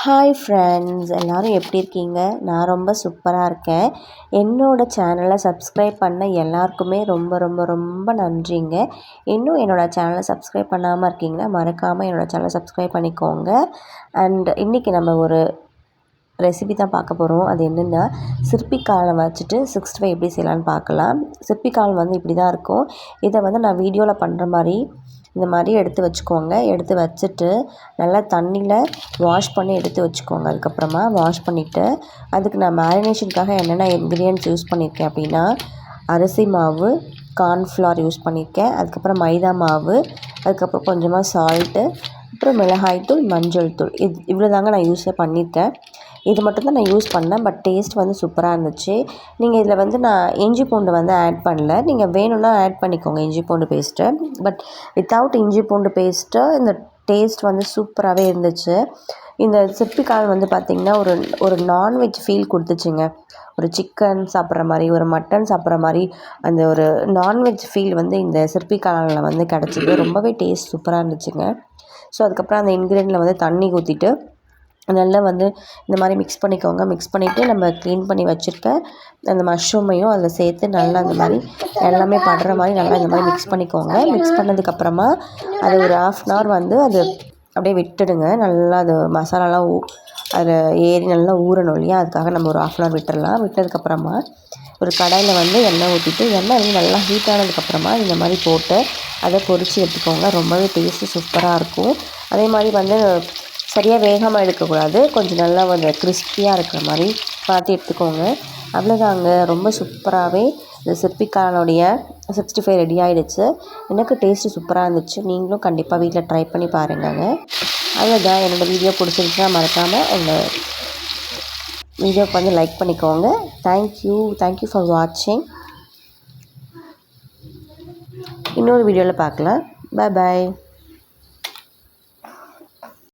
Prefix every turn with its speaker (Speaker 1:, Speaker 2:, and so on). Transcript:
Speaker 1: Hi friends எல்லோரும் எப்படி இருக்கீங்க? நான் ரொம்ப சூப்பராக இருக்கேன். என்னோடய சேனலை சப்ஸ்கிரைப் பண்ண எல்லாருக்குமே ரொம்ப ரொம்ப ரொம்ப நன்றிங்க. இன்னும் என்னோடய சேனலை சப்ஸ்கிரைப் பண்ணாமல் இருக்கீங்கன்னா மறக்காமல் என்னோடய சேனலை சப்ஸ்கிரைப் பண்ணிக்கோங்க. அண்ட் இன்றைக்கி நம்ம ஒரு ரெசிபி தான் பார்க்க போகிறோம் அது என்னென்னா சிற்பிக்காலம் வச்சுட்டு சிக்ஸ்டி ஃபைவ் எப்படி செய்யலான்னு பார்க்கலாம். சிற்பிக்காலம் வந்து இப்படி தான் இருக்கும். இதை வந்து நான் வீடியோவில் பண்ணுற மாதிரி இந்த மாதிரி எடுத்து வச்சுக்கோங்க. எடுத்து வச்சுட்டு நல்லா தண்ணியில் வாஷ் பண்ணி எடுத்து வச்சுக்கோங்க. அதுக்கப்புறமா வாஷ் பண்ணிவிட்டு அதுக்கு நான் மேரினேஷனுக்காக என்னென்ன இன்க்ரீடியன்ட்ஸ் யூஸ் பண்ணியிருக்கேன் அப்படின்னா அரிசி மாவு கார்ன்ஃப்ளவர் யூஸ் பண்ணியிருக்கேன். அதுக்கப்புறம் மைதா மாவு அதுக்கப்புறம் கொஞ்சமாக சால்ட்டு அப்புறம் மிளகாய்த்தூள் மஞ்சள் தூள். இது இவ்வளோ தாங்க நான் யூஸே பண்ணியிருக்கேன். இது மட்டும்தான் நான் யூஸ் பண்ணேன் பட் டேஸ்ட் வந்து சூப்பராக இருந்துச்சு. நீங்கள் இதில் வந்து நான் இஞ்சி பூண்டு வந்து ஆட் பண்ணல. நீங்கள் வேணும்னா ஆட் பண்ணிக்கோங்க இஞ்சி பூண்டு பேஸ்ட்டு பட் வித்தவுட் இஞ்சி பூண்டு பேஸ்ட்டு இந்த டேஸ்ட் வந்து சூப்பராகவே இருந்துச்சு. இந்த சிப்பிக்கால் வந்து பார்த்திங்கன்னா ஒரு ஒரு நான்வெஜ் ஃபீல் கொடுத்துச்சுங்க. ஒரு சிக்கன் சாப்பிட்ற மாதிரி ஒரு மட்டன் சாப்பிட்ற மாதிரி அந்த ஒரு நான்வெஜ் ஃபீல் வந்து இந்த சிற்பிக்காலில் வந்து கிடச்சிது. ரொம்பவே டேஸ்ட் சூப்பராக இருந்துச்சுங்க. ஸோ அதுக்கப்புறம் அந்த இன்க்ரீடியண்ட்டில் வந்து தண்ணி ஊற்றிட்டு நல்லா வந்து இந்த மாதிரி மிக்ஸ் பண்ணிக்கோங்க. மிக்ஸ் பண்ணிவிட்டு நம்ம க்ளீன் பண்ணி வச்சுருக்க அந்த மஷ்ரூமையும் அதில் சேர்த்து நல்லா அந்த மாதிரி எல்லாமே படுற மாதிரி நல்லா இந்த மாதிரி மிக்ஸ் பண்ணிக்கோங்க. மிக்ஸ் பண்ணதுக்கப்புறமா அது ஒரு ஆஃப் அன் ஹவர் வந்து அது அப்படியே விட்டுடுங்க. நல்லா அது மசாலாலாம் ஊ அதில் ஏறி நல்லா ஊறணும் இல்லையா? அதுக்காக நம்ம ஒரு ஆஃப் அன் ஹவர் விட்டுடலாம் விட்டதுக்கப்புறமா ஒரு கடாயில் வந்து எண்ணெய் ஊற்றிட்டு எண்ணெய் வந்து நல்லா ஹீட் ஆனதுக்கப்புறமா இந்த மாதிரி போட்டு அதை பொரித்து எடுத்துக்கோங்க. ரொம்பவே டேஸ்ட்டு சூப்பராக இருக்கும். அதே மாதிரி வந்து சரியாக வேகமாக எடுக்கக்கூடாது. கொஞ்சம் நல்லா கொஞ்சம் கிறிஸ்பியாக இருக்கிற மாதிரி பார்த்து எடுத்துக்கோங்க. அவ்வளோதாங்க ரொம்ப சூப்பராகவே இந்த சிற்பிக்காரனுடைய சிக்ஸ்டி ஃபைவ் ரெடி ஆகிடுச்சு எனக்கு டேஸ்ட்டு சூப்பராக இருந்துச்சு. நீங்களும் கண்டிப்பாக வீட்டில் ட்ரை பண்ணி பாருங்கங்க. அவ்வளோதான் என்னோடய வீடியோ பிடிச்சிருந்துச்சுன்னா மறக்காமல் அந்த வீடியோக்கு வந்து லைக் பண்ணிக்கோங்க. தேங்க்யூ தேங்க்யூ ஃபார் வாட்சிங் இன்னொரு வீடியோவில் பார்க்கலாம். பாய் பாய்